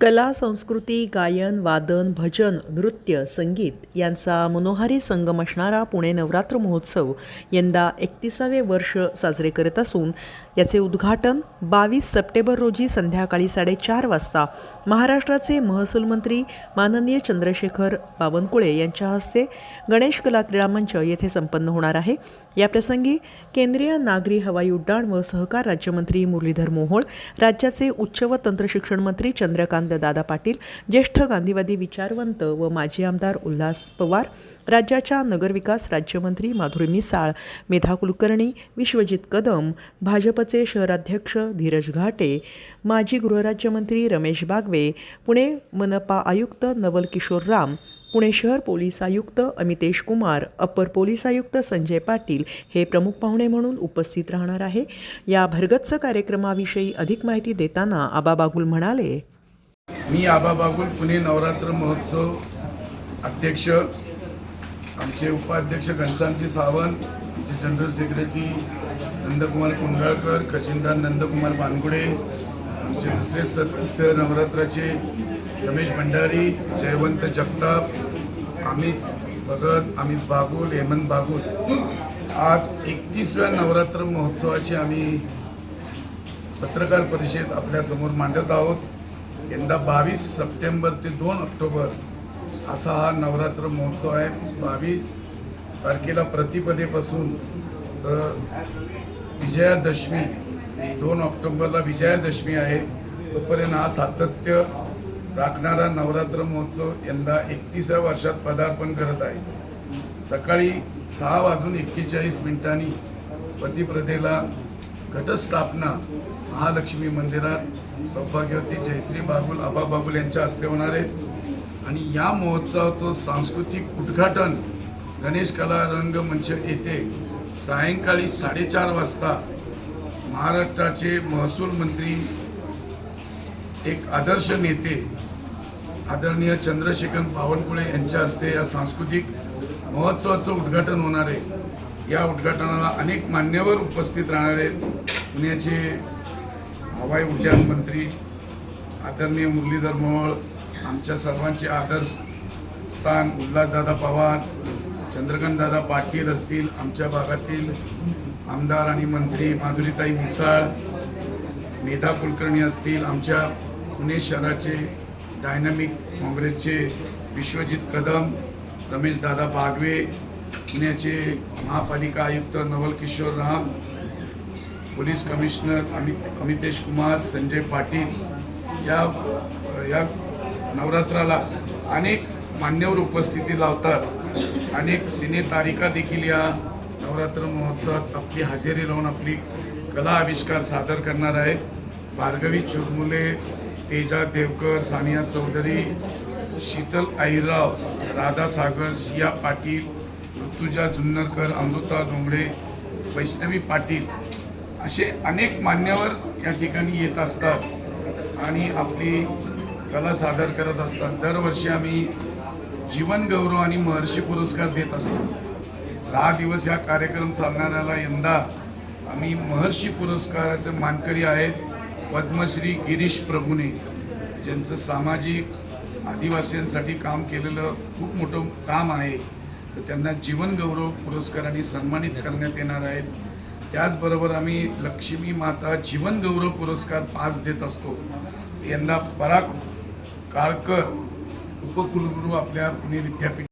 कला संस्कृती गायन वादन भजन नृत्य संगीत यांचा मनोहारी संगम असणारा पुणे नवरात्र महोत्सव यंदा एकतीसावे वर्ष साजरे करत असून याचे उद्घाटन बावीस सप्टेंबर रोजी संध्याकाळी साडेचार वाजता महाराष्ट्राचे महसूल मंत्री माननीय चंद्रशेखर बावनकुळे यांच्या हस्ते गणेश कला क्रीडा मंच येथे संपन्न होणार आहे. याप्रसंगी केंद्रीय नागरी हवाई उड्डाण व सहकार राज्यमंत्री मुरलीधर मोहोळ राज्याचे उच्च व तंत्रशिक्षण मंत्री चंद्रकांत दादा पाटील ज्येष्ठ गांधीवादी विचारवंत व माजी आमदार उल्हास पवार राज्याच्या नगरविकास राज्यमंत्री माधुरी मिसाळ मेधा कुलकर्णी विश्वजित कदम भाजपचे शहराध्यक्ष धीरज घाटे माजी गृहराज्यमंत्री रमेश बागवे पुणे मनपा आयुक्त नवल किशोर राम पुणे शहर पोलीस आयुक्त अमितेश कुमार अप्पर पोलीस आयुक्त संजय पाटील हे प्रमुख पाहुणे म्हणून उपस्थित राहणार आहे. या भरगच्च कार्यक्रमाविषयी अधिक माहिती देताना आबा बागुल म्हणाले मी आबा बागुल पुणे नवरात्र महोत्सव अध्यक्ष आमचे उपाध्यक्ष घनश्यामजी सावंत आमचे जनरल सेक्रेटरी नंदकुमार कुंडाळकर खजिनदार नंदकुमार बानगुडे आमचे दुसरे सदस्य नवरात्राचे रमेश भंडारी जयवंत जगताप अमित भगत अमित बागुल हेमंत बागुल. आज एकतीसव्या नवरात्र महोत्सवाची आम्ही पत्रकार परिषद आपल्यासमोर मांडत आहोत. यंदा बावीस सप्टेंबर ते दोन ऑक्टोबर असा हा नवरात्र महोत्सव आहे. बावीस तारखेला प्रतिपदेपासून तर विजयादशमी दोन ऑक्टोबरला विजयादशमी आहे. तोपर्यंत हा सातत्य राखणारा नवरात्र महोत्सव यंदा एकतीसव्या वर्षात पदार्पण करत आहे. सकाळी सहा वाजून एक्केचाळीस मिनिटांनी पतिप्रदेला घटस्थापना महालक्ष्मी मंदिरात सौभाग्यवती जयश्री बागुल आबा बागुल यांच्या हस्ते होणार आहे आणि या महोत्सवाचं सांस्कृतिक उद्घाटन गणेश कला रंगमंच येथे सायंकाळी साडेचार वाजता महाराष्ट्राचे महसूल मंत्री एक आदर्श नेते आदरणीय चंद्रशेखर बावनकुळे यांच्या हस्ते या सांस्कृतिक महोत्सवाचं उद्घाटन होणार आहे. या उद्घाटनाला अनेक मान्यवर उपस्थित राहणार आहेत. पुण्याचे हवाई उड्डाण मंत्री आदरणीय मुरलीधर मोहोळ आमच्या सर्वांचे आदर्श स्थान उल्हासदादा पवार चंद्रकांतदादा पाटील असतील आमच्या भागातील आमदार आणि मंत्री माधुरीताई मिसाळ मेधा कुलकर्णी असतील आमच्या पुणे शहराचे डायनामिक काँग्रेसचे विश्वजित कदम रमेशदादा बागवे पुण्याचे महापालिका आयुक्त नवल किशोर राम पोलीस कमिशनर अमित अमितेश कुमार संजय पाटील या या नवरात्राला अनेक मान्यवर उपस्थिती लावतात. अनेक सिने तारिका देखील या नवरात्र महोत्सवात आपली हजेरी लावून आपली कला आविष्कार सादर करणार आहेत. भार्गवी चुरमुले तेजा देवकर सानिया चौधरी शीतल आईराव राधा सागर शिया पाटील ऋतुजा जुन्नरकर अमृता डोंबळे वैष्णवी पाटील असे अनेक मान्यवर या ठिकाणी येत असतात आणि आपली कला सादर करत असतात. दरवर्षी आम्ही जीवन गौरव आणि महर्षी पुरस्कार देत असतो. दहा दिवस हा कार्यक्रम चालणाऱ्याला यंदा आम्ही महर्षी पुरस्काराचे मानकरी आहेत पद्मश्री गिरीश प्रभूने ज्यांचं सामाजिक आदिवासींसाठी काम केलेलं खूप मोठं काम आहे. तर त्यांना जीवन गौरव पुरस्काराने सन्मानित करण्यात येणार आहेत. त्याचबरोबर आम्ही लक्ष्मी माता जीवन गौरव पुरस्कार पाच देत असतो. यंदा पराग काळकर उपकुलगुरू आपल्या पुणे विद्यापीठ